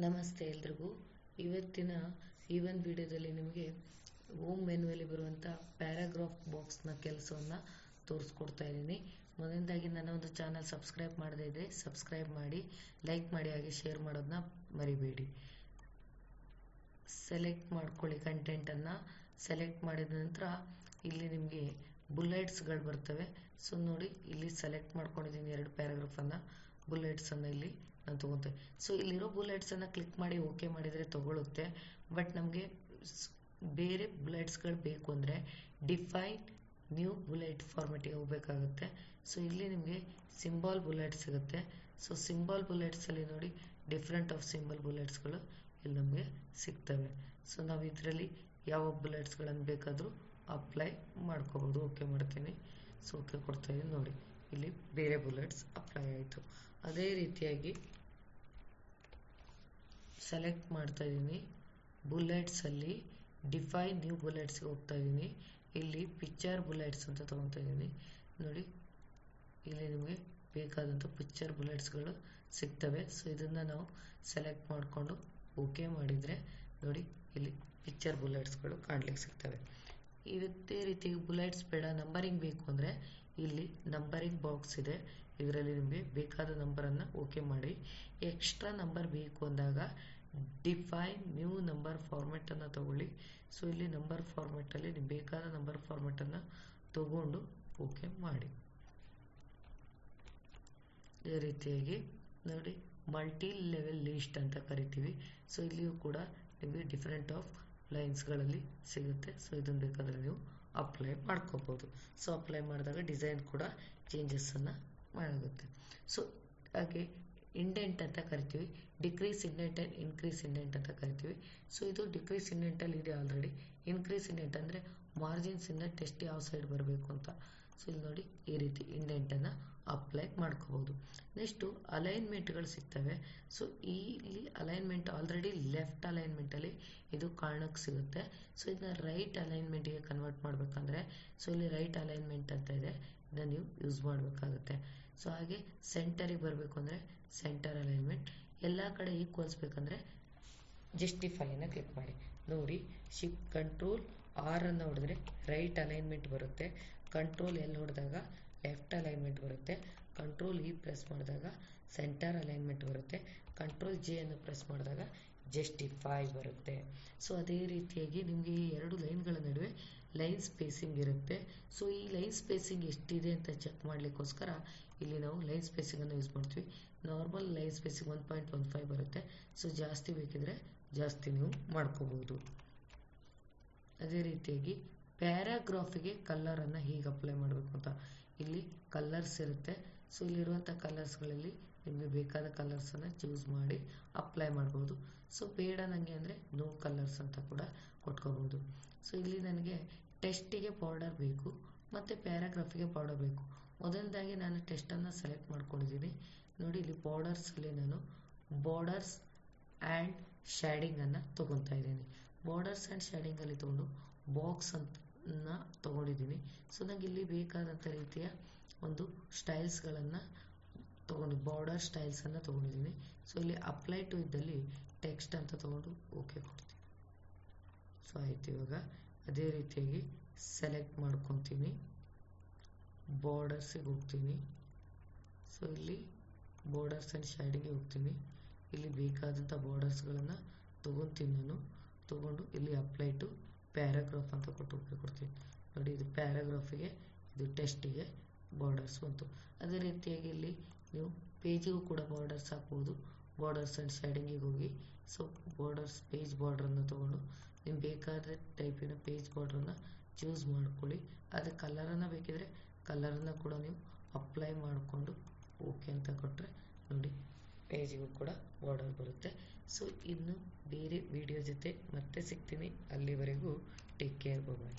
ನಮಸ್ತೆ ಎಲ್ರಿಗೂ. ಇವತ್ತಿನ ಈ ಒಂದು ವಿಡಿಯೋದಲ್ಲಿ ನಿಮಗೆ ಓಮ್ ಮೆನುವಲ್ಲಿ ಬರುವಂಥ ಪ್ಯಾರಾಗ್ರಾಫ್ ಬಾಕ್ಸ್ನ ಕೆಲಸವನ್ನು ತೋರಿಸ್ಕೊಡ್ತಾ ಇದ್ದೀನಿ. ಮೊದಲನೇದಾಗಿ ನನ್ನ ಒಂದು ಚಾನಲ್ ಸಬ್ಸ್ಕ್ರೈಬ್ ಮಾಡದೇ ಇದ್ದರೆ ಸಬ್ಸ್ಕ್ರೈಬ್ ಮಾಡಿ, ಲೈಕ್ ಮಾಡಿ, ಹಾಗೆ ಶೇರ್ ಮಾಡೋದನ್ನ ಮರಿಬೇಡಿ. ಸೆಲೆಕ್ಟ್ ಮಾಡ್ಕೊಳ್ಳಿ ಕಂಟೆಂಟನ್ನು. ಸೆಲೆಕ್ಟ್ ಮಾಡಿದ ನಂತರ ಇಲ್ಲಿ ನಿಮಗೆ ಬುಲೆಟ್ಸ್ಗಳು ಬರ್ತವೆ. ಸೊ ನೋಡಿ, ಇಲ್ಲಿ ಸೆಲೆಕ್ಟ್ ಮಾಡ್ಕೊಂಡಿದ್ದೀನಿ ಎರಡು ಪ್ಯಾರಾಗ್ರಾಫನ್ನು. ಬುಲೆಟ್ಸನ್ನು ಇಲ್ಲಿ ನಾನು ತೊಗೊತೇನೆ ಸೊ ಇಲ್ಲಿರೋ ಬುಲೆಟ್ಸನ್ನು ಕ್ಲಿಕ್ ಮಾಡಿ ಓಕೆ ಮಾಡಿದರೆ ತೊಗೊಳುತ್ತೆ. ಬಟ್ ನಮಗೆ ಬೇರೆ ಬುಲೆಟ್ಸ್ಗಳು ಬೇಕು ಅಂದರೆ ಡಿಫೈನ್ ನ್ಯೂ ಬುಲೆಟ್ ಫಾರ್ಮೆಟಿಗೆ ಹೋಗಬೇಕಾಗುತ್ತೆ. ಸೊ ಇಲ್ಲಿ ನಿಮಗೆ ಸಿಂಬಾಲ್ ಬುಲೆಟ್ ಸಿಗುತ್ತೆ. ಸೊ ಸಿಂಬಾಲ್ ಬುಲೆಟ್ಸಲ್ಲಿ ನೋಡಿ ಡಿಫ್ರೆಂಟ್ ಆಫ್ ಸಿಂಬಲ್ ಬುಲೆಟ್ಸ್ಗಳು ಇಲ್ಲಿ ನಮಗೆ ಸಿಗ್ತವೆ. ಸೊ ನಾವು ಇದರಲ್ಲಿ ಯಾವ ಬುಲೆಟ್ಸ್ಗಳನ್ನು ಬೇಕಾದರೂ ಅಪ್ಲೈ ಮಾಡ್ಕೋಬೋದು. ಓಕೆ ಮಾಡ್ತೀನಿ. ಸೊ ಓಕೆ ಕೊಡ್ತಾಯಿದ್ದೀನಿ ನೋಡಿ. ಇಲ್ಲಿ ಬೇರೆ ಬುಲೆಟ್ಸ್ ಅಪ್ಲೈ ಆಯಿತು. ಅದೇ ರೀತಿಯಾಗಿ ಸೆಲೆಕ್ಟ್ ಮಾಡ್ತಾ ಇದ್ದೀನಿ ಬುಲೆಟ್ಸಲ್ಲಿ ಡಿಫೈನ್ ನ್ಯೂ ಬುಲೆಟ್ಸ್ಗೆ ಹೋಗ್ತಾ ಇದ್ದೀನಿ ಇಲ್ಲಿ ಪಿಕ್ಚರ್ ಬುಲೆಟ್ಸ್ ಅಂತ ತೊಗೊತಾ ಇದ್ದೀನಿ ನೋಡಿ, ಇಲ್ಲಿ ನಿಮಗೆ ಬೇಕಾದಂಥ ಪಿಕ್ಚರ್ ಬುಲೆಟ್ಸ್ಗಳು ಸಿಗ್ತವೆ. ಸೊ ಇದನ್ನು ನಾವು ಸೆಲೆಕ್ಟ್ ಮಾಡಿಕೊಂಡು ಓಕೆ ಮಾಡಿದರೆ ನೋಡಿ, ಇಲ್ಲಿ ಪಿಕ್ಚರ್ ಬುಲೆಟ್ಸ್ಗಳು ಕಾಣ್ಲಿಕ್ಕೆ ಸಿಗ್ತವೆ. ಇದೇ ರೀತಿ ಬುಲೆಟ್ಸ್ ಬೇಡ ನಂಬರಿಂಗ್ ಬೇಕು ಅಂದರೆ ಇಲ್ಲಿ ನಂಬರಿಂಗ್ ಬಾಕ್ಸ್ ಇದೆ. ಇದರಲ್ಲಿ ನಿಮಗೆ ಬೇಕಾದ ನಂಬರನ್ನು ಓಕೆ ಮಾಡಿ. ಎಕ್ಸ್ಟ್ರಾ ನಂಬರ್ ಬೇಕು ಅಂದಾಗ ಡಿಫೈನ್ ನ್ಯೂ ನಂಬರ್ ಫಾರ್ಮೆಟನ್ನು ತಗೊಳ್ಳಿ. ಸೊ ಇಲ್ಲಿ ನಂಬರ್ ಫಾರ್ಮೆಟಲ್ಲಿ ನಿಮ್ಗೆ ಬೇಕಾದ ನಂಬರ್ ಫಾರ್ಮೆಟನ್ನು ತಗೊಂಡು ಓಕೆ ಮಾಡಿ. ಈ ರೀತಿಯಾಗಿ ನೋಡಿ ಮಲ್ಟಿ ಲೆವೆಲ್ ಲೀಸ್ಟ್ ಅಂತ ಕರಿತೀವಿ. ಸೊ ಇಲ್ಲಿಯೂ ಕೂಡ ನಿಮಗೆ ಡಿಫ್ರೆಂಟ್ ಆಫ್ ಲೈನ್ಸ್ಗಳಲ್ಲಿ ಸಿಗುತ್ತೆ. ಸೊ ಇದನ್ನು ಬೇಕಾದರೆ ನೀವು ಅಪ್ಲೈ ಮಾಡ್ಕೋಬೋದು. ಸೊ ಅಪ್ಲೈ ಮಾಡಿದಾಗ ಡಿಸೈನ್ ಕೂಡ ಚೇಂಜಸ್ಸನ್ನು ಮಾಡುತ್ತೆ ಸೊ ಹಾಗೆ ಇಂಡೆಂಟ್ ಅಂತ ಕರಿತೀವಿ. Decrease indent and increase indent ಅಂತ ಕರಿತೀವಿ. ಸೊ ಇದು ಡಿಕ್ರೀಸ್ ಇಂಡೆಂಟಲ್ಲಿ ಇದೆ ಆಲ್ರೆಡಿ ಇನ್ಕ್ರೀಸ್ ಇಂಡೆಂಟ್ ಅಂದರೆ ಮಾರ್ಜಿನ್ಸಿಂದ ಟೆಸ್ಟ್ ಯಾವ ಸೈಡ್ ಬರಬೇಕು ಅಂತ. ಸೊ ಇಲ್ಲಿ ನೋಡಿ ಈ ರೀತಿ ಇಂಡೆಂಟನ್ನು ಅಪ್ಲೈ ಮಾಡ್ಕೋಬೋದು ನೆಕ್ಸ್ಟು ಅಲೈನ್ಮೆಂಟ್ಗಳು ಸಿಗ್ತವೆ. ಸೊ ಇಲ್ಲಿ ಅಲೈನ್ಮೆಂಟ್ ಆಲ್ರೆಡಿ ಲೆಫ್ಟ್ ಅಲೈನ್ಮೆಂಟಲ್ಲಿ ಇದು ಕಾರಣಕ್ಕೆ ಸಿಗುತ್ತೆ. ಸೊ ಇದನ್ನ ರೈಟ್ ಅಲೈನ್ಮೆಂಟಿಗೆ ಕನ್ವರ್ಟ್ ಮಾಡಬೇಕಂದ್ರೆ ಸೊ ಇಲ್ಲಿ ರೈಟ್ ಅಲೈನ್ಮೆಂಟ್ ಅಂತ ಇದೆ. ಇದನ್ನು ನೀವು ಯೂಸ್ ಮಾಡಬೇಕಾಗುತ್ತೆ. ಸೊ ಹಾಗೆ ಸೆಂಟರಿಗೆ ಬರಬೇಕು ಅಂದರೆ ಸೆಂಟರ್ ಅಲೈನ್ಮೆಂಟ್ ಎಲ್ಲ ಕಡೆ ಈಕ್ವಲ್ಸ್ ಬೇಕಂದರೆ ಜಸ್ಟಿಫೈನ ಕ್ಲಿಕ್ ಮಾಡಿ. ನೋಡಿ ಶಿಫ್ಟ್ ಕಂಟ್ರೋಲ್ ಆರ್ ಅನ್ನು ಹೊಡೆದ್ರೆ ರೈಟ್ ಅಲೈನ್ಮೆಂಟ್ ಬರುತ್ತೆ. ಕಂಟ್ರೋಲ್ ಎಲ್ಲಿ ಹೊಡೆದಾಗ ಲೆಫ್ಟ್ ಅಲೈನ್ಮೆಂಟ್ ಬರುತ್ತೆ. ಕಂಟ್ರೋಲ್ ಇ ಪ್ರೆಸ್ ಮಾಡಿದಾಗ ಸೆಂಟರ್ ಅಲೈನ್ಮೆಂಟ್ ಬರುತ್ತೆ. ಕಂಟ್ರೋಲ್ ಜೆ ಅನ್ನು ಪ್ರೆಸ್ ಮಾಡಿದಾಗ ಜಸ್ಟಿಫೈ ಬರುತ್ತೆ. ಸೊ ಅದೇ ರೀತಿಯಾಗಿ ನಿಮಗೆ ಈ ಎರಡು ಲೈನ್ಗಳ ನಡುವೆ ಲೈನ್ ಸ್ಪೇಸಿಂಗ್ ಇರುತ್ತೆ. ಸೊ ಈ ಲೈನ್ ಸ್ಪೇಸಿಂಗ್ ಎಷ್ಟಿದೆ ಅಂತ ಚೆಕ್ ಮಾಡಲಿಕ್ಕೋಸ್ಕರ ಇಲ್ಲಿ ನಾವು ಲೈನ್ ಸ್ಪೇಸಿಂಗನ್ನು ಯೂಸ್ ಮಾಡ್ತೀವಿ. Normal line spacing one point one five ಬರುತ್ತೆ. ಸೊ ಜಾಸ್ತಿ ಬೇಕಿದ್ರೆ ಜಾಸ್ತಿ ನೀವು ಮಾಡ್ಕೋಬೋದು. ಅದೇ ರೀತಿಯಾಗಿ ಪ್ಯಾರಾಗ್ರಾಫಿಗೆ ಕಲ್ಲರನ್ನು ಹೀಗೆ ಅಪ್ಲೈ ಮಾಡಬೇಕು ಅಂತ. ಇಲ್ಲಿ ಕಲರ್ಸ್ ಇರುತ್ತೆ. ಸೊ ಇಲ್ಲಿರುವಂಥ ಕಲರ್ಸ್ಗಳಲ್ಲಿ ನಿಮಗೆ ಬೇಕಾದ ಕಲರ್ಸನ್ನು ಚೂಸ್ ಮಾಡಿ ಅಪ್ಲೈ ಮಾಡ್ಬೋದು. ಸೊ ಬೇಡ ನನಗೆ ಅಂದರೆ ನೋ ಕಲರ್ಸ್ ಅಂತ ಕೂಡ ಕೊಟ್ಕೋಬೋದು. ಸೊ ಇಲ್ಲಿ ನನಗೆ ಟೆಸ್ಟಿಗೆ ಪೌಡರ್ ಬೇಕು, ಮತ್ತು ಪ್ಯಾರಾಗ್ರಾಫಿಗೆ ಪೌಡರ್ ಬೇಕು. ಮೊದಲದಾಗಿ ನಾನು ಟೆಸ್ಟನ್ನು ಸೆಲೆಕ್ಟ್ ಮಾಡ್ಕೊಂಡಿದ್ದೀನಿ. ನೋಡಿ, ಇಲ್ಲಿ ಬಾರ್ಡರ್ಸಲ್ಲಿ ನಾನು ಬಾರ್ಡರ್ಸ್ ಆ್ಯಂಡ್ ಶ್ಯಾಡಿಂಗನ್ನು ತೊಗೊತಾ ಇದ್ದೀನಿ. ಬಾರ್ಡರ್ಸ್ ಆ್ಯಂಡ್ ಶ್ಯಾಡಿಂಗಲ್ಲಿ ತೊಗೊಂಡು ಬಾಕ್ಸ್ ಅಂತ ತೊಗೊಂಡಿದ್ದೀನಿ. ಸೊ ನನಗೆ ಇಲ್ಲಿ ಬೇಕಾದಂಥ ರೀತಿಯ ಒಂದು ಸ್ಟೈಲ್ಸ್ಗಳನ್ನು ತೊಗೊಂಡು ಬಾರ್ಡರ್ ಸ್ಟೈಲ್ಸನ್ನು ತೊಗೊಂಡಿದ್ದೀನಿ. ಸೊ ಇಲ್ಲಿ ಅಪ್ಲೈ ಟು ಇದ್ದಲ್ಲಿ ಟೆಕ್ಸ್ಟ್ ಅಂತ ತೊಗೊಂಡು ಓಕೆ ಕೊಡ್ತೀನಿ. ಸೊ ಆಯ್ತು ಇವಾಗ. ಅದೇ ರೀತಿಯಾಗಿ ಸೆಲೆಕ್ಟ್ ಮಾಡ್ಕೊತೀನಿ. ಬಾರ್ಡರ್ಸಿಗೆ ಹೋಗ್ತೀನಿ. ಸೊ ಇಲ್ಲಿ ಬಾರ್ಡರ್ಸ್ ಆ್ಯಂಡ್ ಶೈಡಿಗೆ ಹೋಗ್ತೀನಿ. ಇಲ್ಲಿ ಬೇಕಾದಂಥ ಬಾರ್ಡರ್ಸ್ಗಳನ್ನು ತೊಗೊತೀನಿ ನಾನು. ತೊಗೊಂಡು ಇಲ್ಲಿ ಅಪ್ಲೈ ಟು ಪ್ಯಾರಾಗ್ರಾಫ್ ಅಂತ ಕೊಟ್ಟು ಓಕೆ ಕೊಡ್ತೀನಿ ನೋಡಿ, ಇದು ಪ್ಯಾರಾಗ್ರಾಫಿಗೆ, ಇದು ಟೆಸ್ಟಿಗೆ ಬಾರ್ಡರ್ಸ್ ಬಂತು. ಅದೇ ರೀತಿಯಾಗಿ ಇಲ್ಲಿ ನೀವು ಪೇಜಿಗೂ ಕೂಡ ಬಾರ್ಡರ್ಸ್ ಹಾಕ್ಬೋದು. ಬಾರ್ಡರ್ಸ್ ಆ್ಯಂಡ್ ಶೇಡಿಂಗಿಗೆ ಹೋಗಿ ಸೊ ಬಾರ್ಡರ್ಸ್ ಪೇಜ್ ಬಾರ್ಡ್ರನ್ನು ತೊಗೊಂಡು, ನಿಮ್ಗೆ ಬೇಕಾದ ಟೈಪಿನ ಪೇಜ್ ಬಾರ್ಡ್ರನ್ನು ಚೂಸ್ ಮಾಡ್ಕೊಳ್ಳಿ. ಅದೇ ಕಲರನ್ನು ಬೇಕಿದ್ರೆ ಕಲರನ್ನು ಕೂಡ ನೀವು ಅಪ್ಲೈ ಮಾಡಿಕೊಂಡು ಓಕೆ ಅಂತ ಕೊಟ್ಟರೆ ನೋಡಿ ಪೇಜಿಗೂ ಕೂಡ ಬಾರ್ಡರ್ ಬರುತ್ತೆ. ಸೊ ಇನ್ನು ಬೇರೆ ವಿಡಿಯೋ ಜೊತೆ ಮತ್ತೆ ಸಿಗ್ತೀನಿ. ಅಲ್ಲಿವರೆಗೂ ಟೇಕ್ ಕೇರ್ ಬಾಯ್